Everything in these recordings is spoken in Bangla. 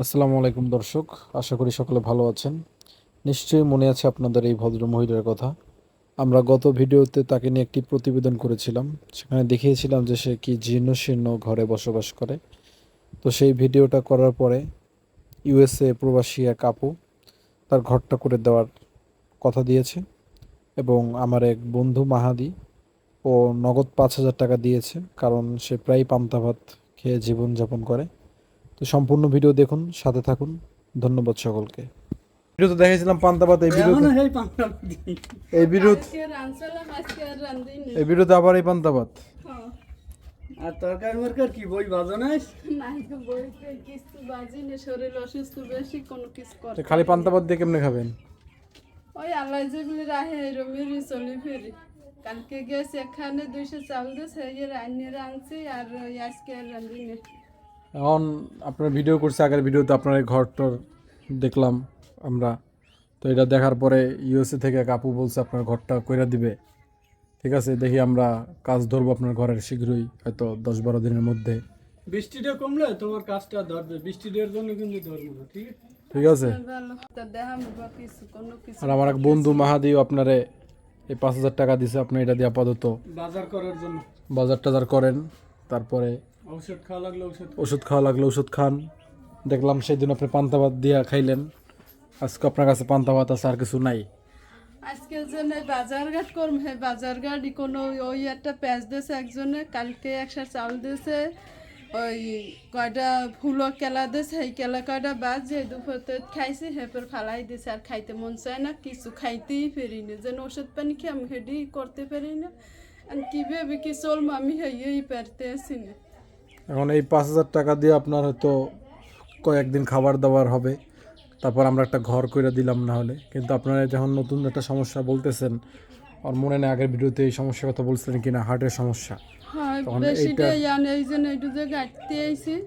আসসালামু আলাইকুম দর্শক, আশা করি সকলে ভালো আছেন। নিশ্চয়ই মনে আছে আপনাদের এই ভদ্র মহিলার কথা। আমরা গত ভিডিওতে তাকে নিয়ে একটি প্রতিবেদন করেছিলাম। সেখানে দেখিয়েছিলাম যে সে কি জীর্ণ শীর্ণ ঘরে বসবাস করে। তো সেই ভিডিওটা করার পরে ইউএসএ প্রবাসী এক আপু তার ঘরটা করে দেওয়ার কথা দিয়েছে এবং আমার এক বন্ধু মাহাদি ও নগদ পাঁচ হাজার টাকা দিয়েছে, কারণ সে প্রায় পান্তা ভাত খেয়ে জীবনযাপন করে। তো সম্পূর্ণ ভিডিও দেখুন সাথে থাকুন। ধন্যবাদ সকলকে। ভিডিওতে দেখেছিলাম পান্তাবাদ এই ভিডিওতে। এই ভিডিও রান্ধিনি এই ভিডিওতে আবার এই পান্তাবাদ হ্যাঁ। আর তরকারি মরকার কি বই বাজো তো বইতে কিছু বাজিনি শরীর অসুস্থ বেশি কোনো কিছু করে তো খালি পান্তাবাদ দিয়ে কেমনে খাবেন? ওই আল্লাহ যেগুলি রাহে রমিরি চলি ফিরি। কালকে গেছে এখানে দুইশো চাল দিয়ে সেই রান্নি রাঁধছি আর ওই আজকে আর রান্ধিনি। এখন আপনার ভিডিও করছে আগের ভিডিওতে আপনার এই ঘরটার দেখলাম আমরা। তো এটা দেখার পরে ইউএসএ থেকে কাপু বলছে আপনার ঘরটা কইরা দিবে। ঠিক আছে দেখি আমরা কাজ ধরবো আপনার ঘরের শীঘ্রই হয়তো দশ বারো দিনের মধ্যে। বৃষ্টিটা কমলে তোমার কাজটা ধরবে বৃষ্টিটার জন্য কিন্তু ধরবো না ঠিক আছে? ঠিক আছে। আর আমার এক বন্ধু মাহাদিও আপনারে এই পাঁচ হাজার টাকা দিছে আপনি এটা দিয়ে আপাতত বাজার করার জন্য। বাজার টাজার করেন তারপরে ঔষধ খাওয়া লাগলে ঔষধ ওষুধ খাওয়া লাগলে ওষুধ খান। দেখলাম সেদিন আপনি পান্তা ভাত দিয়া খাইলেন। আজকে আপনার কাছে পান্তা ভাত আছে আর কিছু নাই। আজকে জন্য বাজার ঘাট করম হে বাজার ঘাট কোনো ওই একটা পেঁয়াজ দিয়েছে একজনে কালকে একশো চাউল দিয়েছে ওই কয়টা ফুলো কেলা দিয়েছে সেই কেলা কয়টা বাদ যে দুপুরতে খাইছি হেপর ফালাই দিছে আর খাইতে মন চায় না কিছু খাইতেই পারি না যেন ওষুধ পানি খেয়ে আমি হেডি করতে পারি না। আর কীভাবে কি চলবো আমি হইয়েই পারতে আসি না। এখন এই পাঁচ হাজার টাকা দিয়ে আপনার হয়তো কয়েকদিন খাবার দাবার হবে। তারপর আমরা একটা ঘর করে দিলাম না হলে। কিন্তু আপনারা যখন নতুন একটা সমস্যা বলতেছেন আর মনে নেই আগের ভিডিওতে এই সমস্যার কথা বলছিলেন কিনা হার্টের সমস্যা। তখন এইটা- এই জন্য একটু যে গাঁটতে আইছি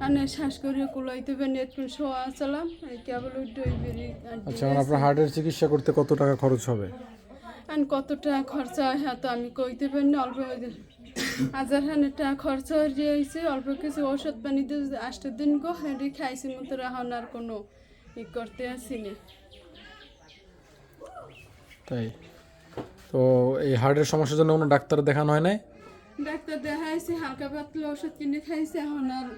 আনে শ্বাস করিয়ে কুলাইতে পারি একটু শোয়া চালাম কেবল আচ্ছা আপনার হার্টের চিকিৎসা করতে কত টাকা খরচ হবে? আর কত টাকা খরচা হয় হ্যাঁ তো আমি কইতে পারি না অল্প হাজার হাজার টাকা খরচা হয়ে হয়েছে অল্প কিছু ওষুধ পানি দিয়ে আষ্ট দিন গো হেঁটে খাইছি মতো এখন আর কোনো ই করতে আসি না। তাই। তো এই হার্টের সমস্যার জন্য কোনো ডাক্তার দেখানো হয় নাই? ডাক্তার দেখাইছি হালকা পাতলা ওষুধ কিনে খাইছি এখন আর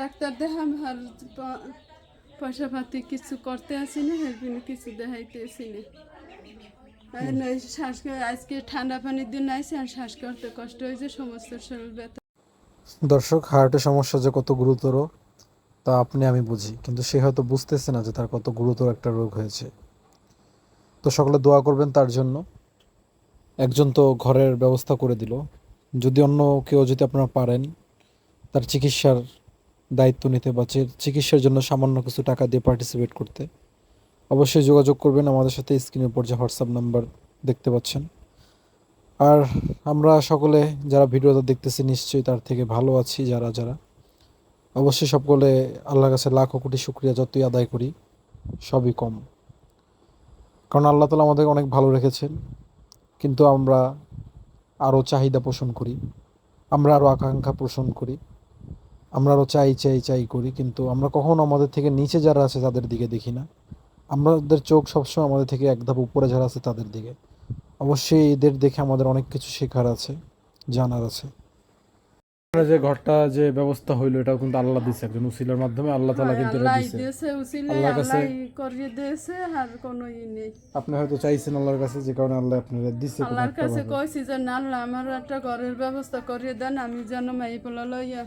ডাক্তার দেখাম আর পয়সা পাতি কিছু করতে আসি না কিছু দেখাইতে আসি না। আজকে ঠান্ডা পানির দিন আর কষ্ট হয়েছে সমস্ত শরীর ব্যথা। দর্শক, হার্টের সমস্যা যে কত গুরুতর, তা আপনি, আমি বুঝি। কিন্তু সে হয়তো বুঝতেছে না যে তার কত গুরুতর একটা রোগ হয়েছে। তো সকলে দোয়া করবেন তার জন্য। একজন তো ঘরের ব্যবস্থা করে দিল। যদি অন্য কেউ যদি আপনারা পারেন, তার চিকিৎসার দায়িত্ব নিতে বা চিকিৎসার জন্য সামান্য কিছু টাকা দিয়ে পার্টিসিপেট করতে। অবশ্যই যোগাযোগ করবেন আমাদের সাথে, স্ক্রিনের উপর যে হোয়াটসঅ্যাপ নাম্বার দেখতে পাচ্ছেন। আর আমরা সকলে যারা ভিডিওটা দেখতেছি, নিশ্চয়ই তার থেকে ভালো আছি, যারা যারা। অবশ্যই সকলে আল্লাহর কাছে লাখো কোটি শুক্রিয়া, যতই আদায় করি, সবই কম। কারণ আল্লাহ তালা আমাদের অনেক ভালো রেখেছেন, কিন্তু আমরা আরও চাহিদা পোষণ করি, আমরা আরও আকাঙ্ক্ষা পোষণ করি, আমরা আরও চাই চাই চাই করি, কিন্তু আমরা কখনো আমাদের থেকে নিচে যারা আছে, তাদের দিকে দেখি না। আমাদের চোখ সবসময় আমাদের থেকে এক ধাপ উপরে যারা আছে তাদের দিকে। অবশ্যই এদের দেখে আমাদের অনেক কিছু শেখার আছে জানার আছে। যে ঘরটা যে ব্যবস্থা হইল এটাও কিন্তু আল্লাহ দিচ্ছে একজন উসিলার মাধ্যমে। আল্লাহ তালা কিন্তু এটা আল্লাহ দিছে। দিয়েছে কাছে- করিয়ে দিয়েছে আর কোনো ই নেই। আপনি হয়তো চাইছেন আল্লাহর কাছে যে কারণে আল্লাহ আপনারা দিচ্ছে কোনো আল্লাহর কাছে। কইছি যে না আল্লাহ আমার একটা ঘরের ব্যবস্থা করিয়ে দেন আমি যেন মাই পোলা লইয়া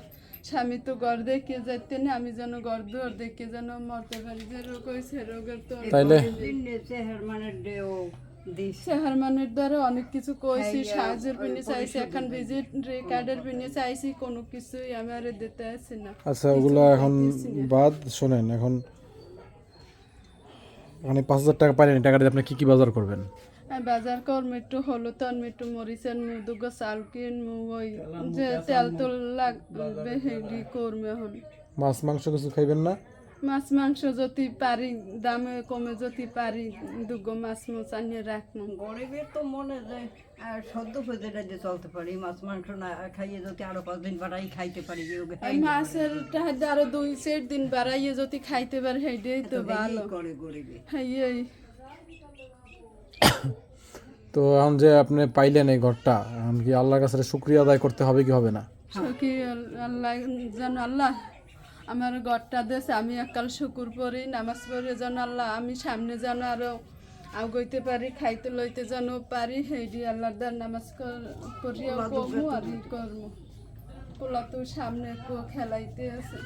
স্বামী তো ঘর দেখে যাইতে না আমি যেন ঘর দুয়ার দেখে যেন মরতে পারি। যে রোগ হয়েছে রোগের তো তাইলে দ্বারা অনেক কিছু কইছি সাহায্যের পিনে চাইছি এখন ভিজিট কার্ডের পিনে চাইছি কোনো কিছুই আমার দিতে আসি না। আচ্ছা ওগুলো এখন বাদ শোনেন এখন মানে পাঁচ হাজার টাকা পাইলেন এই টাকা দিয়ে আপনি কি কি বাজার করবেন? বাজার কর মিট্টু হলুদ মিট্টু মরিচেন মুদুগ চাল কিন মু ওই যে তেল তো লাগবে হেডি করবে এখন। মাছ মাংস কিছু খাইবেন না? মাছ মাংস যদি পারি দামে কমে যদি পারি দুগো মাছ মাছ আনিয়ে রাখব গরিবের তো মনে যায় আর সদ্য ফেজেটা যে চলতে পারি মাছ মাংস না খাইয়ে যদি আরও পাঁচ দিন বাড়াই খাইতে পারি মাছের টাকা আরও দুই চার দিন বাড়াইয়ে যদি খাইতে পারে সেইটাই তো ভালো। করে গরিবে। হ্যাঁ তো এখন যে আপনি পাইলেন এই ঘরটা এখন কি আল্লাহর কাছে শুক্রিয়া আদায় করতে হবে কি হবে না? আল্লাহ যেন আল্লাহ আমার ঘরটা দেশে আমি একাল শুকুর পড়ি নামাজ পড়ি যেন আল্লাহ আমি সামনে যেন আরও আগাইতে পারি খাইতে লইতে যেন পারি সেইটি আল্লাহর দ্বার নামাজ পড়িয়া কমু আর ই করমু পোলা তো সামনে একটু খেলাইতে আছে।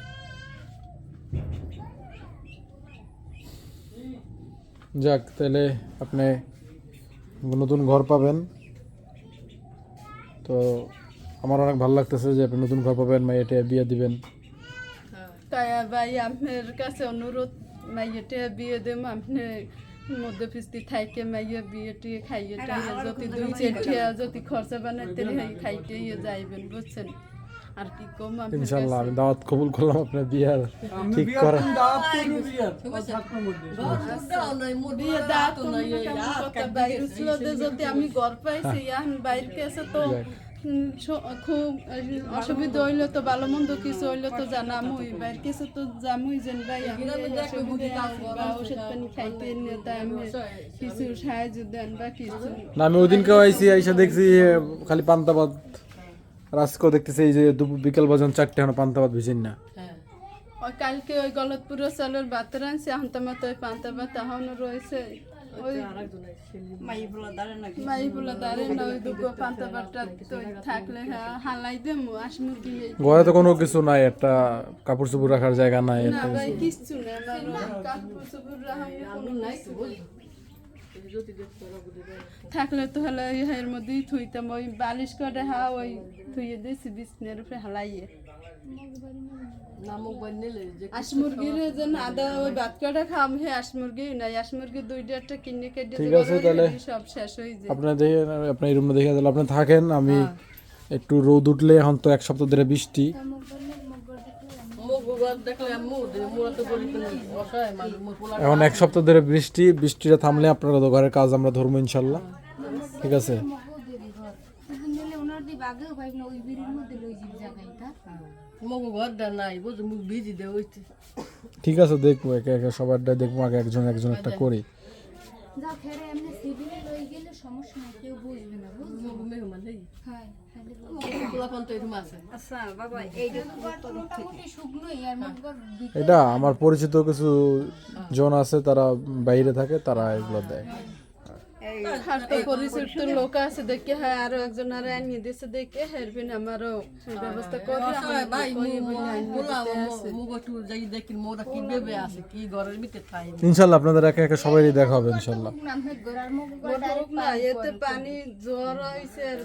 যাক তাহলে আপনি নতুন ঘর পাবেন। তো আমার অনেক ভালো লাগতেছে যে আপনি নতুন ঘর পাবেন মাইয়াটে বিয়ে দিবেন। তাই ভাই আপনার কাছে অনুরোধ মাইয়েটে বিয়ে দেব আপনি মধ্যে ফিস্তি থাইকে মাইয়ে বিয়ে টিয়ে খাইয়ে যদি দুই চেটিয়া যদি খরচা বানাইতে খাইতে ইয়ে যাইবেন বুঝছেন? আর কি কম আপনার ইনশাল্লাহ আমি দাওয়াত কবুল করলাম আপনার বিয়ার। ঠিক করা দাওয়াত করব বিয়ার। ও মধ্যে বিয়ে দাঁত কথা বাইরে ছিল যদি আমি ঘর পাইছি এখন বাইরে কাছে তো খুব অসুবিধা হইলে তো ভালো মন্দ কিছু হইলে তো জানামুই বাইরে কিছু তো জামুই যেন ভাই ওষুধ পানি খাইতে নিয়ে তাই আমি কিছু সাহায্য দেন বা কিছু। না আমি ওই দিনকেও আইসি আইসা দেখছি খালি পান্তা রাজকেও দেখতেছি এই যে দুপুর বিকেল বাজন চারটে এখন পান্তা ভাত ভিজেন না। ওই কালকে ওই গলতপুরের চালের ভাত রাঁধছি এখন তো আমার তো ওই পান্তা ভাত এখনও রয়েছে। ওই দাঁড়ে না ওই দুটো পান্তা ভাতটা তো থাকলে হ্যাঁ হালাই ঘরে তো কোনো কিছু নাই একটা কাপড় চোপড় রাখার জায়গা নাই না ভাই না কাপড় চোপড় রাখার কোনো কিছু নেই। থাকলে তো হলে এর মধ্যেই থুইতাম ওই বালিশ করে হা ওই থুইয়ে দিয়েছি বিছনের উপরে হালাইয়ে। আস মুরগির যেন আদা ওই ভাত কটা খাম হে মুরগি নাই মুরগি দুই দেড়টা কিনে কেটে ঠিক আছে, তাহলে। সব শেষ হয়ে যায়। আপনার দেখে আপনার রুমে দেখে তাহলে আপনি থাকেন আমি একটু রোদ উঠলে এখন তো এক সপ্তাহ ধরে বৃষ্টি। এখন এক সপ্তাহ ধরে বৃষ্টি বৃষ্টিটা থামলে আপনারা তো ঘরের কাজ আমরা ধরবো ইনশাল্লাহ। ঠিক আছে? ওনার দি বাগেও ভাই না ওই বিড়ির মধ্যে লই যাবি জায়গাটা মগো ঘরটা নাই বুঝ মুখ ভিজি দে ওইতে ঠিক আছে দেখব একে একে সবারটা দেখব আগে একজন একজন একটা করি। যা ফেরে এমনি সিভিলে লই গেলে সমস্যা নাই কেউ বুঝবে না মগো মেহমান হ্যাঁ। এটা আমার পরিচিত কিছু জন আছে তারা বাইরে থাকে তারা এগুলো দেয়। পরিচিত লোক আছে দেখে হ্যাঁ আরও একজন আর আনিয়ে দিয়েছে দেখে হেরবিন আমারও ব্যবস্থা করে ভাই পোলা মগো টু যাই দেখি মোরা কি বেবে আছে কি ঘরের ভিতরে থাই ইনশাল্লাহ আপনাদের একে একে সবারই দেখা হবে হয় না এতে পানি জ্বর হয়েছে আর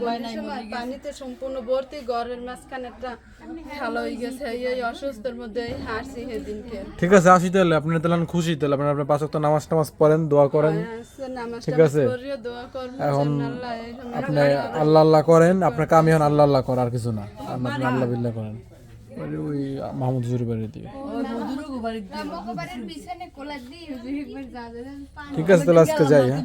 বন্যার পানিতে সম্পূর্ণ ভর্তি ঘরের মাঝখানে একটা ভালো হয়ে গেছে এই অসুস্থের মধ্যে হাসি ঠিক আছে আসি তাহলে আপনি তাহলে খুশি তাহলে আপনার আপনার পাঁচ নামাজ টামাজ পড়েন দোয়া করেন। নামাজ ঠিক আছে। এখন আপনি আল্লাহ আল্লাহ করেন আপনার কাম এখন আল্লাহ আল্লাহ করেন আর কিছু না। আপনি আল্লাহ বিল্লাহ করেন। ওই মাহমুদ জুরি বাড়ির দিকে। ওই বুজুর্গ বাড়ি দিয়ে মগবারের পিছনে কোলা দিয়ে একবার যা যা পানি ঠিক আছে তাহলে আজকে যাই হ্যাঁ।